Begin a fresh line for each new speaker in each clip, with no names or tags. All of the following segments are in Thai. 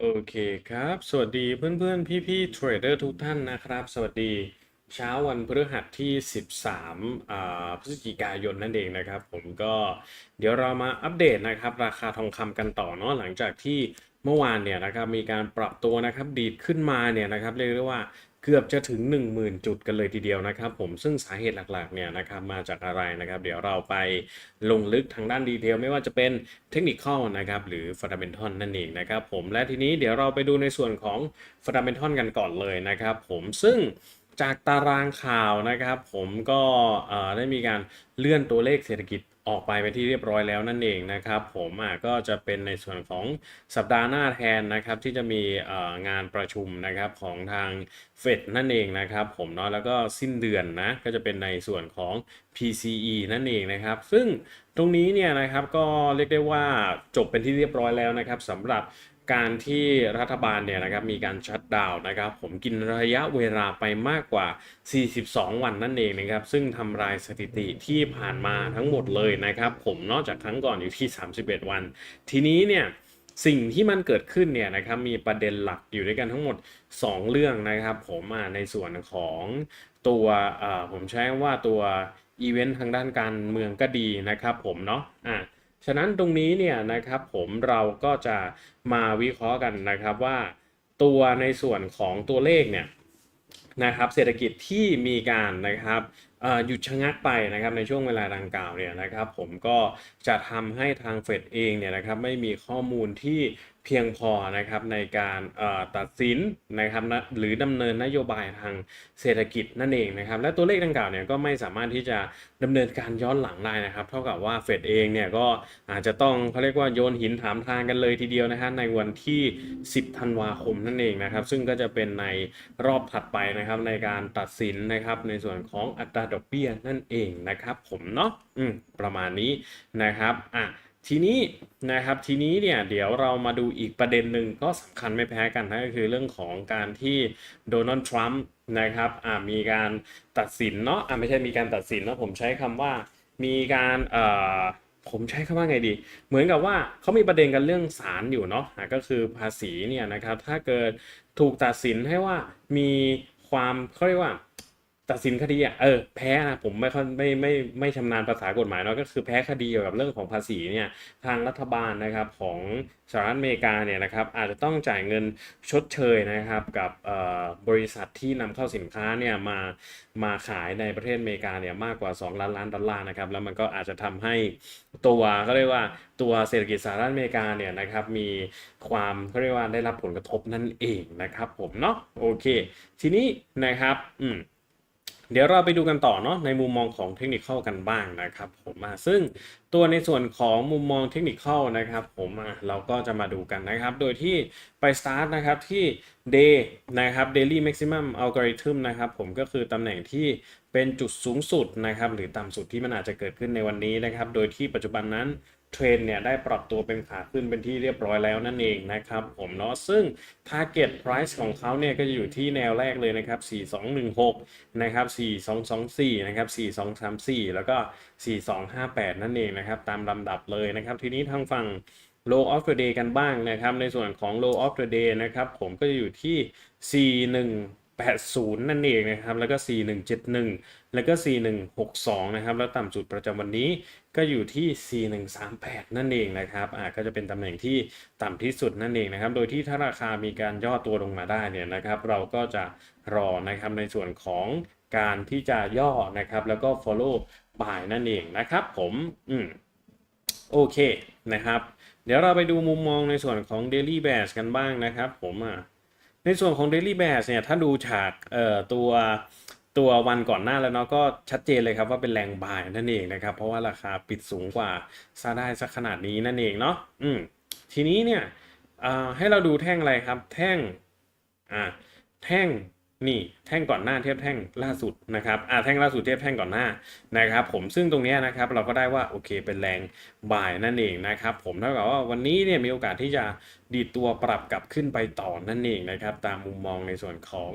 โอเคครับ สวัสดีเพื่อนๆ พี่ๆเทรดเดอร์ทุกท่านนะครับ สวัสดีเช้าวันพฤหัสที่ 13อ่าพฤศจิกายนนั่นเองนะครับ ผมก็เดี๋ยวเรามาอัปเดตนะครับ ราคาทองคำกันต่อเนาะหลังจากที่เมื่อวานเนี่ยนะครับมีการปรับตัวนะครับดีดขึ้นมาเนี่ยนะครับเรียกได้ว่า กือบจะถึง 10,000 จุดกันเลยทีเดียวนะครับผมซึ่งสาเหตุหลักๆเนี่ยนะครับมาจากอะไรนะครับเดี๋ยวเราไปลงลึกทางด้านดีเทลไม่ว่าจะเป็นเทคนิคนะครับหรือฟันดัมเ n นทอนนั่นเองนะครับผมและทีนี้เดี๋ยวเราไปดูในส่วนของฟันดัมเ n นทอนกันก่อนเลยนะครับผมซึ่ง จากตารางข่าวนะครับ ผมก็ได้มีการเลื่อนตัวเลขเศรษฐกิจออกไปเป็นที่เรียบร้อยแล้วนั่นเองนะครับ ผมก็จะเป็นในส่วนของสัปดาห์หน้าแทนนะครับ ที่จะมีงานประชุมนะครับของทางเฟดนั่นเองนะครับ ผมเนาะแล้วก็สิ้นเดือนนะก็จะเป็นในส่วนของ PCE นั่นเองนะครับ ซึ่งตรงนี้เนี่ยนะครับก็เรียกได้ว่าจบเป็นที่เรียบร้อยแล้วนะครับสำหรับ การที่รัฐบาลเนี่ยนะครับมีการชัดดาวน์นะครับผมกินระยะเวลาไปมากกว่า 42 วันนั่นเองนะครับซึ่งทำลายสถิติที่ผ่านมาทั้งหมดเลยนะครับ ผมนอกจากครั้งก่อนอยู่ที่ 31 วัน ทีนี้เนี่ยสิ่งที่มันเกิดขึ้นเนี่ยนะครับมีประเด็นหลักอยู่ด้วยกันทั้งหมด 2 เรื่องนะครับ ผมในส่วนของตัวผมใช้คำว่าตัวอีเวนต์ทางด้านการเมืองก็ดีนะครับ ผมเนาะอะ ฉะนั้นตรงนี้เนี่ยนะครับผมเราก็จะมาวิเคราะห์กันนะครับว่าตัวในส่วนของตัวเลขเนี่ยนะครับเศรษฐกิจที่มีการนะครับหยุดชะงักไปนะครับในช่วงเวลาดังกล่าวเนี่ยนะครับผมก็จะทำให้ทางเฟดเองเนี่ยนะครับไม่มีข้อมูลที่ พียงพอนะครับในการตัดสินนะครับนะหรือดำเนินนโยบายทางเศรษฐกิจนั่นเองนะครับและตัวเลขดังกล่าวเนี่ยก็ไม่สามารถที่จะดำเนินการย้อนหลังได้นะครับ เท่ากับว่าเฟดเองเนี่ยก็อาจจะต้องเขาเรียกว่าโยนหินถามทางกันเลยทีเดียวนะฮะในวันที่ 10 ธันวาคมนั่นเองนะครับ ซึ่งก็จะเป็นในรอบถัดไปนะครับในการตัดสินนะครับในส่วนของอัตราดอกเบี้ยนั่นเองนะครับ ผมเนาะประมาณนี้นะครับอะ ทีนี้นะครับทีนี้เนี่ยเดี๋ยวเรามาดูอีกประเด็นหนึ่งก็สำคัญไม่แพ้กันนะก็คือเรื่องของการที่โดนัลด์ทรัมป์นะครับอ่ามีการตัดสินเนาะอ่าไม่ใช่มีการตัดสินนะผมใช้คำว่ามีการเอ่อผมใช้คำว่าไงดี เหมือนกับว่าเขามีประเด็นกันเรื่องศาลอยู่เนาะะก็คือภาษีเนี่ยนะครับถ้าเกิดถูกตัดสินให้ว่ามีความเขาเรียกว่า ตัดสินคดีอะเออแพ้นะผมไม่ค่อยไม่ไม่ไม่ชำนาญภาษากฎหมายเนาะก็คือแพ้คดีเกี่ยวกับเรื่องของภาษีเนี่ยทางรัฐบาลนะครับของสหรัฐอเมริกาเนี่ยนะครับอาจจะต้องจ่ายเงินชดเชยนะครับกับบริษัทที่นำเข้าสินค้าเนี่ยมามาขายในประเทศอเมริกาเนี่ยมากกว่า 2 ล้านล้านดอลลาร์นะครับแล้วมันก็อาจจะทำให้ตัวเขาเรียกว่าตัวเศรษฐกิจสหรัฐอเมริกาเนี่ยนะครับมีความเขาเรียกว่าได้รับผลกระทบนั่นเองนะครับผมเนาะโอเค ทีนี้นะครับอืม เดี๋ยวเราไปดูกันต่อเนาะในมุมมองของเทคนิคเข้ากันบ้างนะครับผมอะซึ่งตัวในส่วนของมุมมองเทคนิคเข้านะครับ ผมอะเราก็จะมาดูกันนะครับ โดยที่ไปสตาร์ทนะครับที่ day นะครับ daily maximum algorithm นะครับผมก็คือตำแหน่งที่เป็นจุดสูงสุดนะครับ หรือต่ำสุดที่มันอาจจะเกิดขึ้นในวันนี้นะครับ โดยที่ปัจจุบันนั้น เทรนเนี่ยได้ปรับตัวเป็นขาขึ้นเป็นที่เรียบร้อยแล้วนั่นเองนะครับผมเนาะซึ่ง target price ของเขาเนี่ยก็จะอยู่ที่แนวแรกเลยนะครับ 4216 นะครับ 4224 นะครับ 4234 แล้วก็ 4258 นั่นเองนะครับ ตามลำดับเลยนะครับ ทีนี้ทางฝั่ง low of the day กันบ้างนะครับ ในส่วนของ low of the day นะครับ ผมก็จะอยู่ที่ 80 นั่นเองนะครับ แล้วก็ 4171 แล้วก็ 4162 นะครับ แล้วต่ำสุดประจำวันนี้ก็อยู่ที่ 4138 นั่นเองนะครับ อ่า ก็จะเป็นตำแหน่งที่ต่ำที่สุดนั่นเองนะครับ โดยที่ถ้าราคามีการย่อตัวลงมาได้เนี่ยนะครับ เราก็จะรอนะครับในส่วนของการที่จะย่อนะครับ แล้วก็ follow buy นั่นเองนะครับ ผม อืม โอเคนะครับ เดี๋ยวเราไปดูมุมมองในส่วนของ Daily b a s กันบ้างนะครับ ผมอะ ในส่วนของ Daily b a s เนี่ยถ้าดูฉากเอ่อตัวตัววันก่อนหน้าแล้วเนาะก็ชัดเจนเลยครับว่าเป็นแรงบายนั่นเองนะครับ เพราะว่าราคาปิดสูงกว่าซาได้สักขนาดนี้นั่นเองเนาะอืมทีนี้เนี่ยอ่าให้เราดูแท่งอะไรครับ แท่งอ่าแท่ง นี่แท่งก่อนหน้าเทียบแท่งล่าสุดนะครับอ่าแท่งล่าสุดเทียบแท่งก่อนหน้านะครับ ผมซึ่งตรงนี้นะครับเราก็ได้ว่าโอเคเป็นแรงบ่ายนั่นเองนะครับ ผมเท่ากับว่าวันนี้เนี่ยมีโอกาสที่จะดีตัวปรับกลับขึ้นไปต่อนั่นเองนะครับ ตามมุมมองในส่วนของ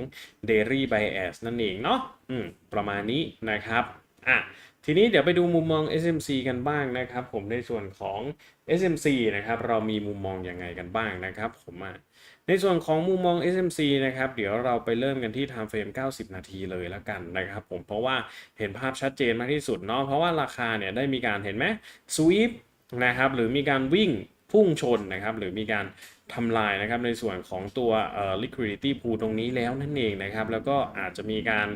Daily Bias นั่นเองเนาะอืมประมาณนี้นะครับ อะทีนี้เดี๋ยวไปดูมุมมอง SMC กันบ้างนะครับผมในส่วนของ SMC นะครับเรามีมุมมองยังไงกันบ้างนะครับผมอะในส่วนของมุมมอง SMC นะครับเดี๋ยวเราไปเริ่มกันที่ time frame 90 นาทีเลยแล้วกันนะครับผมเพราะว่าเห็นภาพชัดเจนมากที่สุดเนาะเพราะว่าราคาเนี่ยได้มีการเห็นไหมสวีปนะครับหรือมีการวิ่งพุ่งชนนะครับหรือมีการทำลายนะครับในส่วนของตัว liquidity pool ตรงนี้แล้วนั่นเองนะครับแล้วก็อาจจะมีการ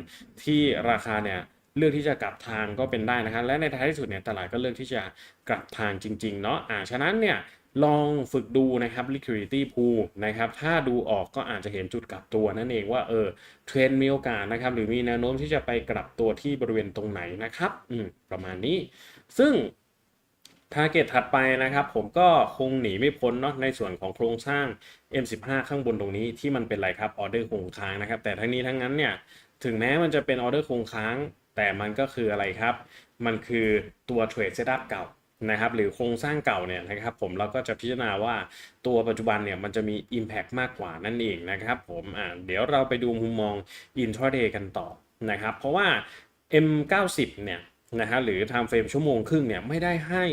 ที่ราคาเนี่ย เลือกที่จะกลับทางก็เป็นได้นะครับและในท้ายที่สุดเนี่ยตลาดก็เลือกที่จะกลับทางจริงๆเนาะอ่าฉะนั้นเนี่ยลองฝึกดูนะครับ liquidity pool นะครับถ้าดูออกก็อาจจะเห็นจุดกลับตัวนั่นเองว่าเออเทรนมีโอกาสนะครับหรือมีแนวโน้มที่จะไปกลับตัวที่บริเวณตรงไหนนะครับอืมประมาณนี้ ซึ่งทาร์เก็ตถัดไปนะครับ ผมก็คงหนีไม่พ้นเนาะในส่วนของโครงสร้าง M15 ข้างบนตรงนี้ที่มันเป็นอะไรครับออเดอร์คงค้างนะครับ แต่ทั้งนี้ทั้งนั้นเนี่ยถึงแม้มันจะเป็นออเดอร์คงค้าง แต่มันก็คืออะไรครับ มันคือตัวเทรดเซตอัพเก่านะครับหรือโครงสร้างเก่าเนี่ยนะครับผมเราก็จะพิจารณาว่าตัวปัจจุบันเนี่ยมันจะมี Impact มากกว่านั่นเองนะครับผมอ่าเดี๋ยวเราไปดูมุมมอง intraday กันต่อนะครับเพราะว่า M90 เนี่ย นะฮะหรือ time frame ชั่วโมงครึ่งเนี่ยไม่ได้ให้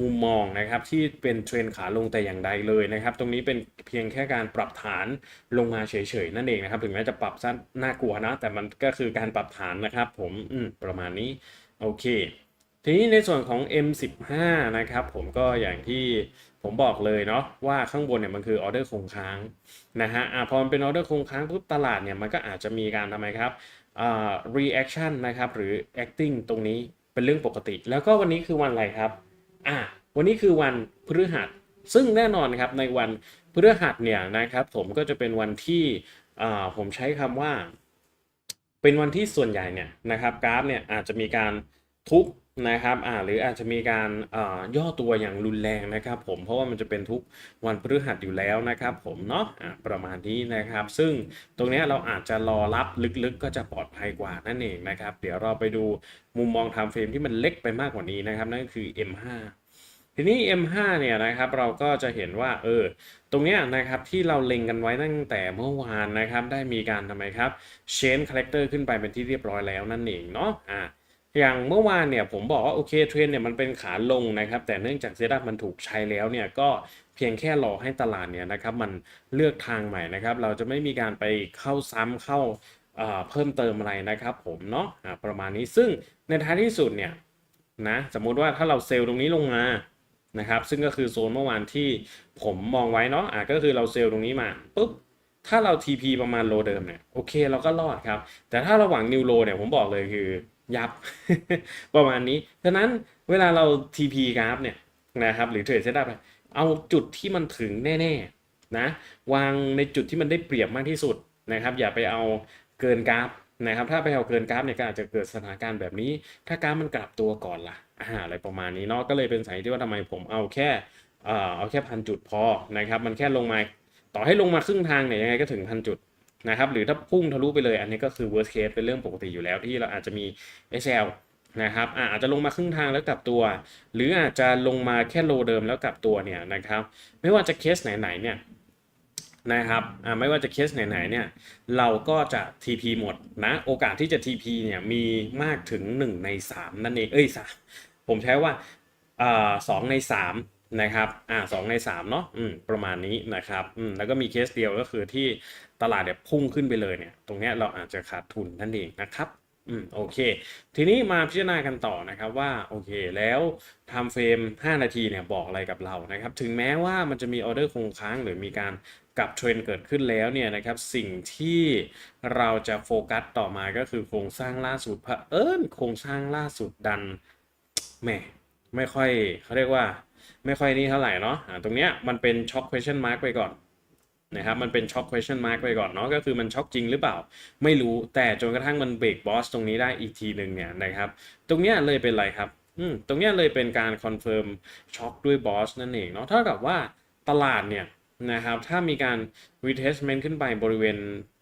มุมมองนะครับที่เป็นเทรนขาลงแต่อย่างใดเลยนะครับ ตรงนี้เป็นเพียงแค่การปรับฐานลงมาเฉยๆนั่นเองนะครับ ถึงแม้จะปรับสั้นน่ากลัวนะ แต่มันก็คือการปรับฐานนะครับ ผมมประมาณนี้โอเค ทีนี้ในส่วนของ M15 นะครับ ผมก็อย่างที่ ผมบอกเลยเนาะว่าข้างบนเนี่ยมันคือออเดอร์คงค้างนะฮะอะพอมันเป็นออเดอร์คงค้างปุ๊บตลาดเนี่ยมันก็อาจจะมีการทำไมครับอ่า reaction นะครับหรือ acting ตรงนี้เป็นเรื่องปกติ แล้วก็วันนี้คือวันอะไรครับอะวันนี้คือวันพฤหัส ซึ่งแน่นอนครับในวันพฤหัสเนี่ยนะครับผมก็จะเป็นวันที่อ่าผมใช้คำว่า เป็นวันที่ส่วนใหญ่เนี่ยนะครับกราฟเนี่ยอาจจะมีการทุบ นะครับอ่าหรืออาจจะมีการอ่าย่อตัวอย่างรุนแรงนะครับ ผมเพราะว่ามันจะเป็นทุกวันพฤหัสอยู่แล้วนะครับ ผมเนาะอ่าประมาณนี้นะครับ ซึ่งตรงนี้เราอาจจะรอรับลึกๆ ก็จะปลอดภัยกว่านั่นเองนะครับ เดี๋ยวเราไปดูมุมมอง time frame ที่มันเล็กไปมากกว่านี้นะครับ นั่นคือ M5 ทีนี้ M5 เนี่ยนะครับเราก็จะเห็นว่าเออตรงนี้นะครับที่เราเล็งกันไว้ตั้งแต่เมื่อวานนะครับ ได้มีการทำไมครับ change character ขึ้นไปเป็นที่เรียบร้อยแล้วนั่นเองเนาะอ่า อย่างเมื่อวานเนี่ยผมบอกว่าโอเคเทรนเนี่ยมันเป็นขาลงนะครับ แต่เนื่องจากเซตอัพมันถูกใช้แล้วเนี่ยก็เพียงแค่รอให้ตลาดเนี่ยนะครับมันเลือกทางใหม่นะครับ เราจะไม่มีการไปเข้าซ้ำเข้าเพิ่มเติมอะไรนะครับผมเนาะประมาณนี้ซึ่งในท้ายที่สุดเนี่ยนะสมมุติว่าถ้าเราเซลล์ตรงนี้ลงมานะครับ ซึ่งก็คือโซนเมื่อวานที่ผมมองไว้เนาะอะก็คือเราเซลล์ตรงนี้มาปุ๊บถ้าเรา TP ประมาณโลเดิมเนี่ยโอเคเราก็รอดครับ แต่ถ้าเราหวังนิวโลเนี่ยผมบอกเลยคือ ยับ ประมาณนี้ฉะนั้นเวลาเรา TP กราฟเนี่ยนะครับหรือเทรดเซตอัพเอาจุดที่มันถึงแน่ๆนะวางในจุดที่มันได้เปรียบมากที่สุดนะครับ อย่าไปเอาเกินกราฟนะครับถ้าไปเอาเกินกราฟเนี่ยก็อาจจะเกิดสถานการณ์แบบนี้ ถ้ากราฟมันกลับตัวก่อนล่ะอ่าอะไรประมาณนี้เนาะก็เลยเป็นสาเหตุที่ว่าทำไมผมเอาแค่เอ่อเอาแค่พันจุดพอนะครับมันแค่ลงมาต่อให้ลงมาครึ่งทางเนี่ยยังไงก็ถึงพันจุด นะครับหรือถ้าพุ่งทะลุไปเลยอันนี้ก็คือ worst case เป็นเรื่องปกติอยู่แล้วที่เราอาจจะมี SL นะครับอาจจะลงมาครึ่งทางแล้วกลับตัว หรืออาจจะลงมาแค่โลเดิมแล้วกลับตัวเนี่ยนะครับไม่ว่าจะเคสไหนๆเนี่ยนะครับไม่ว่าจะเคสไหนๆเนี่ยเราก็จะ TP หมดนะโอกาสที่จะ TP เนี่ยมีมากถึง 1 ใน 3 นั่นเองเอ้ยสผมใช้ว่าสองใน3นะครับอ่าสองใน3เนาะอืมประมาณนี้นะครับอืมแล้วก็มีเคสเดียวก็คือที่ ตลาดเนี่ยพุ่งขึ้นไปเลยเนี่ยตรงนี้เราอาจจะขาดทุนนั่นเองนะครับอืมโอเค ทีนี้มาพิจารณากันต่อนะครับว่าโอเคแล้วไทม์เฟรม 5 นาทีเนี่ยบอกอะไรกับเรานะครับถึงแม้ว่ามันจะมีออเดอร์คงค้างหรือมีการกลับเทรนเกิดขึ้นแล้วเนี่ยนะครับสิ่งที่เราจะโฟกัสต่อมาก็คือโครงสร้างล่าสุดเผอิญโครงสร้างล่าสุดดันแหมไม่ค่อยเขาเรียกว่าไม่ค่อยนี่เท่าไหร่เนาะอ่าตรงเนี้ยมันเป็นช็อค question mark ไปก่อน นะครับมันเป็นช็อค question mark ไปก่อนเนาะก็คือมันช็อกจริงหรือเปล่า ไม่รู้แต่จนกระทั่งมันเบรกบอสตรงนี้ได้อีกทีหนึ่งเนี่ยนะครับ ตรงเนี้ยเลยเป็นไรครับอืมตรงเนี้ยเลยเป็นการคอนเฟิร์มช็อคด้วยบอสนั่นเองเนาะเท่ากับว่าตลาดเนี่ยนะครับถ้ามีการ retestment ขึ้นไปบริเวณ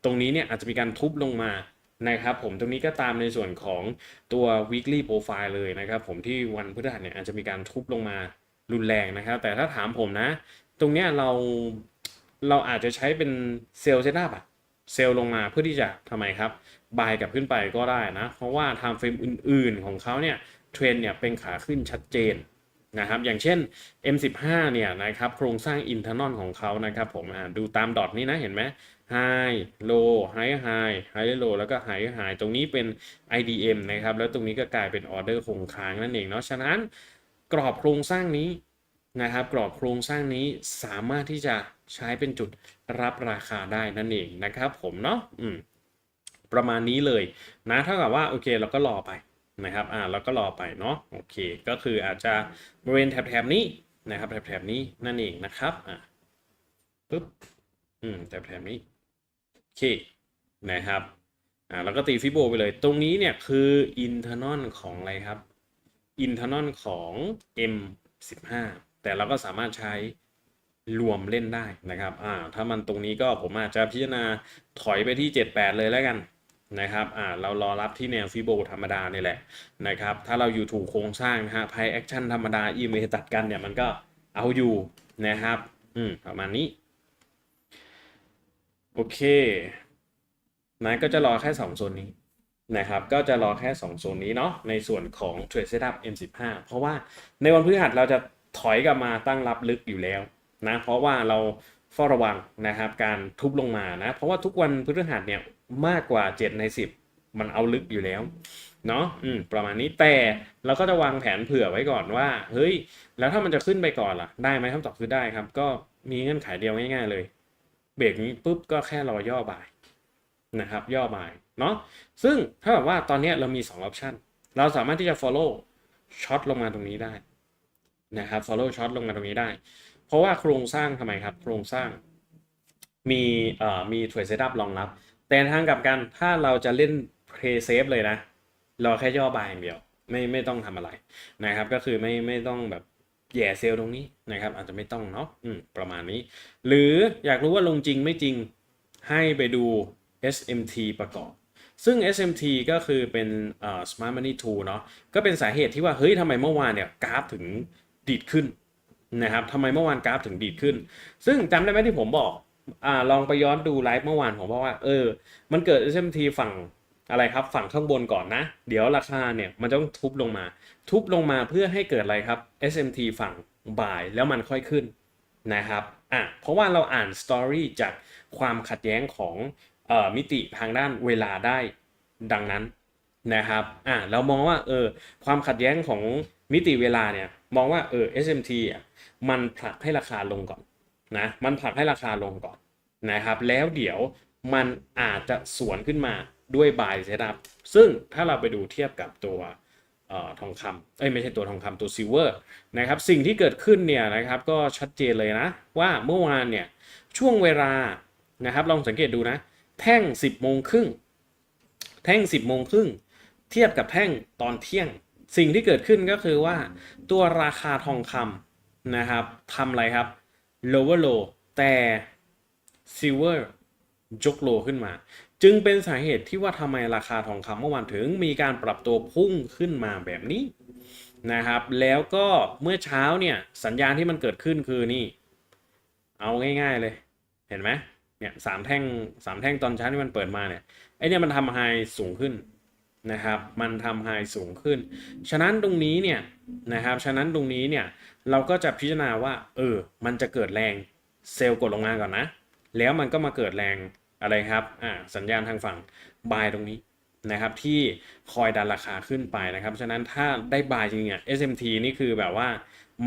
ตรงนี้เนี่ยอาจจะมีการทุบลงมานะครับผมตรงนี้ก็ตามในส่วนของตัว weekly profile เลยนะครับผมที่วันพฤหัสเนี่ยอาจจะมีการทุบลงมารุนแรงนะครับ แต่ถ้าถามผมนะ ตรงเนี้ยเรา เราอาจจะใช้เป็นเซลล์เซตอัพอะเซลล์ลงมาเพื่อที่จะทำไมครับบายกลับขึ้นไปก็ได้นะ เพราะว่า time frame อื่น ๆ ของเขาเนี่ยเทรนเนี่ยเป็นขาขึ้นชัดเจนนะครับ อย่างเช่น M15 เนี่ยนะครับโครงสร้าง internal ของเขานะครับผมดูตามดอทนี้นะเห็นไหม high low high high high low แล้วก็ high high ตรงนี้เป็น IDM นะครับ แล้วตรงนี้ก็กลายเป็นออเดอร์คงค้างนั่นเองเนาะฉะนั้นกรอบโครงสร้างนี้ นะครับกรอบโครงสร้างนี้สามารถที่จะใช้เป็นจุดรับราคาได้นั่นเองนะครับผมเนาะอืมประมาณนี้เลยนะเท่ากับว่าโอเคเราก็รอไปนะครับอ่าเราก็รอไปเนาะโอเค ก็คืออาจจะบริเวณแถบๆนี้นะครับแถบๆนี้นั่นเองนะครับอ่าปึ๊บอืมแถบๆนี้โอเคนะครับอ่าแล้วก็ตีฟิโบไปเลย ตรงนี้เนี่ยคืออินเทอร์นอลของอะไรครับอินเทอร์นอลของ M15 แต่เราก็สามารถใช้รวมเล่นได้นะครับอ่าถ้ามันตรงนี้ก็ผมอาจจะพิจารณาถอยไปที่ 78 เลยแล้วกันนะครับอ่าเรารอรับที่แนวฟิโบธรรมดานี่แหละนะครับถ้าเราอยู่ถูกโครงสร้างนะฮะไพแอคชั่นธรรมดาอีเมตัดกันเนี่ยมันก็เอาอยู่นะครับอืมประมาณนี้ โอเคนะก็จะรอแค่ 2 โซนนี้นะครับก็จะรอแค่ 2 โซนนี้เนาะในส่วนของ Trade Setup M15 เพราะว่าในวันพฤหัสเราจะ ถอยกลับมาตั้งรับลึกอยู่แล้วนะเพราะว่าเราเฝ้าระวังนะครับการทุบลงมานะเพราะว่าทุกวันพฤหัสเนี่ยมากกว่า 7 ใน 10 มันเอาลึกอยู่แล้วเนาะอืมประมาณนี้แต่เราก็จะวางแผนเผื่อไว้ก่อนว่า เฮ้ย แล้วถ้ามันจะขึ้นไปก่อนล่ะ ได้ไหมคำตอบคือได้ครับ ก็มีเงื่อนไขเดียวง่ายๆเลย เบรกนี้ปุ๊บก็แค่รอย่อบายนะครับ ย่อบายเนาะซึ่งถ้าแบบว่าตอนนี้เรามี2ออปชันเราสามารถที่จะ follow ช็อตลงมาตรงนี้ได้ นะครับ follow ช็อตลงมาตรงนี้ได้ เพราะว่าโครงสร้างทำไมครับ โครงสร้างมีเอ่อมี trade setup รองรับ แต่ทางกับกันถ้าเราจะเล่น play safe เลยนะ เราแค่ย่อบายอย่างเดียว ไม่ไม่ต้องทำอะไรนะครับ ก็คือไม่ไม่ต้องแบบแย่เซลล์ตรงนี้นะครับ อาจจะไม่ต้องเนาะอืมประมาณนี้ หรืออยากรู้ว่าลงจริงไม่จริงให้ไปดู SMT ประกอบ ซึ่ง SMT ก็คือเป็นเอ่อ Smart Money Tool เนาะก็เป็นสาเหตุที่ว่า เฮ้ยทำไมเมื่อวานเนี่ยกราฟถึง ดีดขึ้นนะครับทำไมเมื่อวานกราฟถึงดีดขึ้น ซึ่งจำได้ไหมที่ผมบอกอ่าลองไปย้อนดูไลฟ์เมื่อวานผมบอกว่า เออ มันเกิด SMT ฝั่งอะไรครับ ฝั่งข้างบนก่อนนะ เดี๋ยวราคาเนี่ยมันจะต้องทุบลงมา ทุบลงมาเพื่อให้เกิดอะไรครับ SMT ฝั่งบ่ายแล้วมันค่อยขึ้นนะครับอะเพราะว่าเราอ่านสตอรี่จากความขัดแย้งของเอ่อมิติทางด้านเวลาได้ดังนั้นนะครับอะเรามองว่าเออความขัดแย้งของ มิติเวลาเนี่ยมองว่าเออ SMT อะมันผลักให้ราคาลงก่อนนะมันผลักให้ราคาลงก่อนนะครับ แล้วเดี๋ยวมันอาจจะสวนขึ้นมาด้วย buy setup ซึ่งถ้าเราไปดูเทียบกับตัวออทองคำเอ้ยไม่ใช่ตัวทองคำตัวซิลเวอร์นะครับสิ่งที่เกิดขึ้นเนี่ยนะครับก็ชัดเจนเลยนะ ว่าเมื่อวานเนี่ยช่วงเวลานะครับลองสังเกตดูนะ แท่ง 10โมงครึ่งแท่ง 10โมงครึ่งเทียบกับแท่งตอนเที่ยง สิ่งที่เกิดขึ้นก็คือว่าตัวราคาทองคำนะครับทำอะไรครับ lower low แต่ silver ยกโลขึ้นมา จึงเป็นสาเหตุที่ว่าทำไมราคาทองคำเมื่อวานถึงมีการปรับตัวพุ่งขึ้นมาแบบนี้นะครับ แล้วก็เมื่อเช้าเนี่ยสัญญาณที่มันเกิดขึ้นคือนี่ เอาง่ายๆเลย เห็นไหมเนี่ยสามแท่งสามแท่งตอนเช้าที่มันเปิดมาเนี่ยไอเนี่ยมันทำไฮสูงขึ้น นะครับ มันทำไฮสูงขึ้น ฉะนั้นตรงนี้เนี่ยนะครับ ฉะนั้นตรงนี้เนี่ยเราก็จะพิจารณาว่าเออ มันจะเกิดแรงเซลล์กดลงมาก่อนนะ แล้วมันก็มาเกิดแรงอะไรครับอ่าสัญญาณทางฝั่งบายตรงนี้นะครับที่คอยดันราคาขึ้นไปนะครับ ฉะนั้นถ้าได้บายจริงๆอะ SMT นี่คือแบบว่า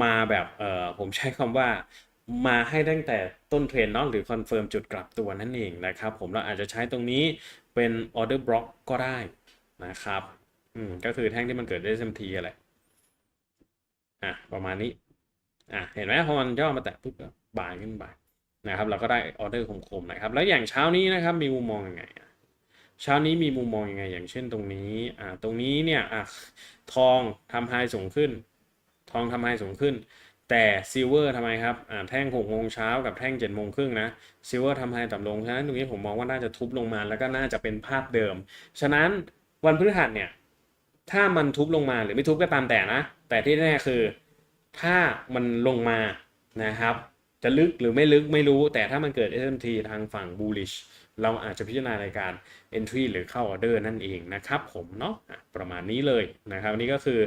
มาแบบเออผมใช้คำว่ามาให้ตั้งแต่ต้นเทรนเนาะหรือคอนเฟิร์มจุดกลับตัวนั่นเองนะครับ ผมเราอาจจะใช้ตรงนี้เป็นออเดอร์บล็อกก็ได้ นะครับ อืม ก็คือแท่งที่มันเกิด SMT อะไร อะ ประมาณนี้ อะ เห็นไหมพอมันย่อมาแตะปุ๊บก็บายขึ้นไปนะครับ เราก็ได้ออเดอร์คมๆนะครับ แล้วอย่างเช้านี้นะครับ มีมุมมองยังไงอะเช้านี้มีมุมมองยังไง อย่างเช่นตรงนี้ อ่า ตรงนี้เนี่ย อะ ทองทำไฮสูงขึ้น ทองทำไฮสูงขึ้น แต่ซิลเวอร์ทำไมครับ อ่า แท่งหกโมงเช้ากับแท่งเจ็ดโมงครึ่งนะ ซิลเวอร์ทำไฮต่ำลง ฉะนั้นตรงนี้ผมมองว่าน่าจะทุบลงมา แล้วก็น่าจะเป็นภาพเดิม ฉะนั้น วันพฤหัสเนี่ย ถ้ามันทุบลงมาหรือไม่ทุบก็ตามแต่นะ แต่ที่แน่คือ ถ้ามันลงมานะครับ จะลึกหรือไม่ลึกไม่รู้ แต่ถ้ามันเกิด SMT ทางฝั่ง bullish เราอาจจะพิจารณาในการ entry หรือเข้าออเดอร์นั่นเองนะครับผมเนาะอะประมาณนี้เลยนะครับนี่ก็คือ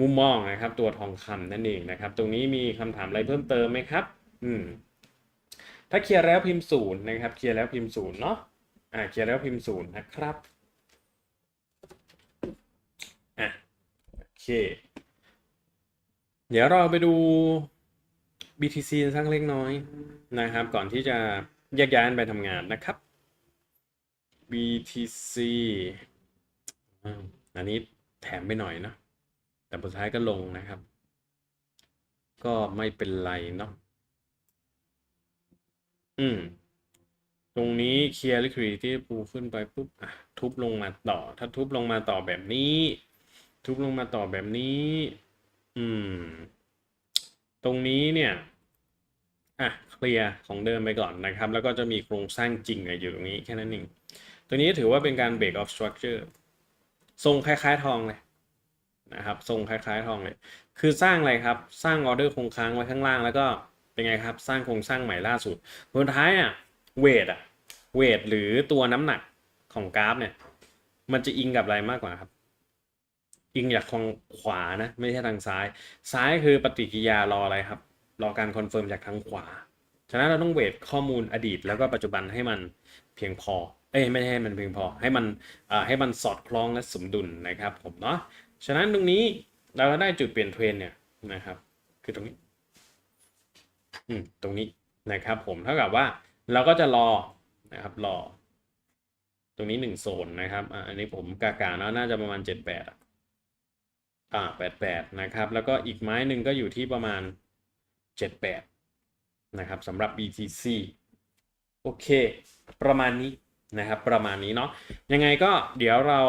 มุมมองนะครับตัวทองคำนั่นเองนะครับ ตรงนี้มีคำถามอะไรเพิ่มเติมไหมครับ อืมถ้าเคลียร์แล้วพิมพ์ศูนย์นะครับเคลียร์แล้วพิมพ์ศูนย์เนาะอ่าเคลียร์แล้วพิมพ์ศูนย์นะครับ อะ โอ เค เดี๋ยวเราไปดู BTC สักเล็กน้อยนะครับ ก่อนที่จะแยกย้ายกันไปทำงานนะครับ BTC อันนี้แถมไปหน่อยเนาะแต่สุดท้ายก็ลงนะครับ ก็ไม่เป็นไรเนาะอืม ตรงนี้เคลียร์ liquidity pool ขึ้นไปปุ๊บอะทุบลงมาต่อ ถ้าทุบลงมาต่อแบบนี้ ทุบลงมาต่อแบบนี้ อืม ตรงนี้เนี่ย อะ เคลียร์ของเดิมไปก่อนนะครับ แล้วก็จะมีโครงสร้างจริงอยู่ตรงนี้แค่นั้นเอง ตัวนี้ถือว่าเป็นการ break of structure ทรงคล้ายๆทองเลยนะครับ ทรงคล้ายๆทองเลย คือสร้างอะไรครับ สร้างออเดอร์คงค้างไว้ข้างล่าง แล้วก็เป็นไงครับ สร้างโครงสร้างใหม่ล่าสุดสุดท้ายอะ เวทอะ เวทหรือตัวน้ำหนักของกราฟเนี่ย มันจะอิงกับอะไรมากกว่าครับ อิงจากทางขวานะ ไม่ใช่ทางซ้าย ซ้ายคือปฏิกิริยารออะไรครับ รอการคอนเฟิร์มจากทางขวา ฉะนั้นเราต้องเวทข้อมูลอดีตแล้วก็ปัจจุบันให้มันเพียงพอ เอ้ยไม่ให้มันเพียงพอ ให้มันให้มันสอดคล้องและสมดุลนะครับผมเนาะ ฉะนั้นตรงนี้เราก็ได้จุดเปลี่ยนเทรนเนี่ยนะครับ คือตรงนี้ อืมตรงนี้นะครับ ผมเท่ากับว่าเราก็จะรอนะครับ รอ ตรงนี้หนึ่งโซนนะครับ อันนี้ผมกากาเนาะน่าจะประมาณเจ็ดแปดอ่่าแปดแปดนะครับ แล้วก็อีกไม้หนึ่งก็อยู่ที่ประมาณเจ็ดแปดนะครับสำหรับ BTC โอเค ประมาณนี้นะครับ ประมาณนี้เนาะยังไงก็เดี๋ยวเรา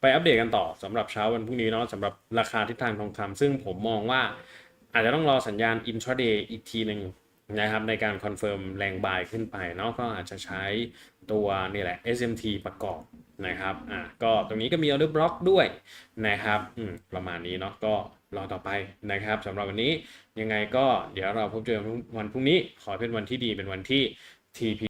ไปอัปเดตกันต่อสำหรับเช้าวันพรุ่งนี้เนาะสำหรับราคาทิศทางทองคำซึ่งผมมองว่าอาจจะต้องรอสัญญาณ intraday อีกทีหนึ่งนะครับในการคอนเฟิร์มแรงบายขึ้นไปเนาะก็อาจจะใช้ตัวนี่แหละ SMT ประกอบ นะครับอะก็ตรงนี้ก็มีออเดอร์บล็อกด้วยนะครับอืมประมาณนี้เนาะก็รอต่อไปนะครับสำหรับวันนี้ยังไงก็เดี๋ยวเราพบเจอกันวันพรุ่งนี้ขอเป็นวันที่ดีเป็นวันที่ TP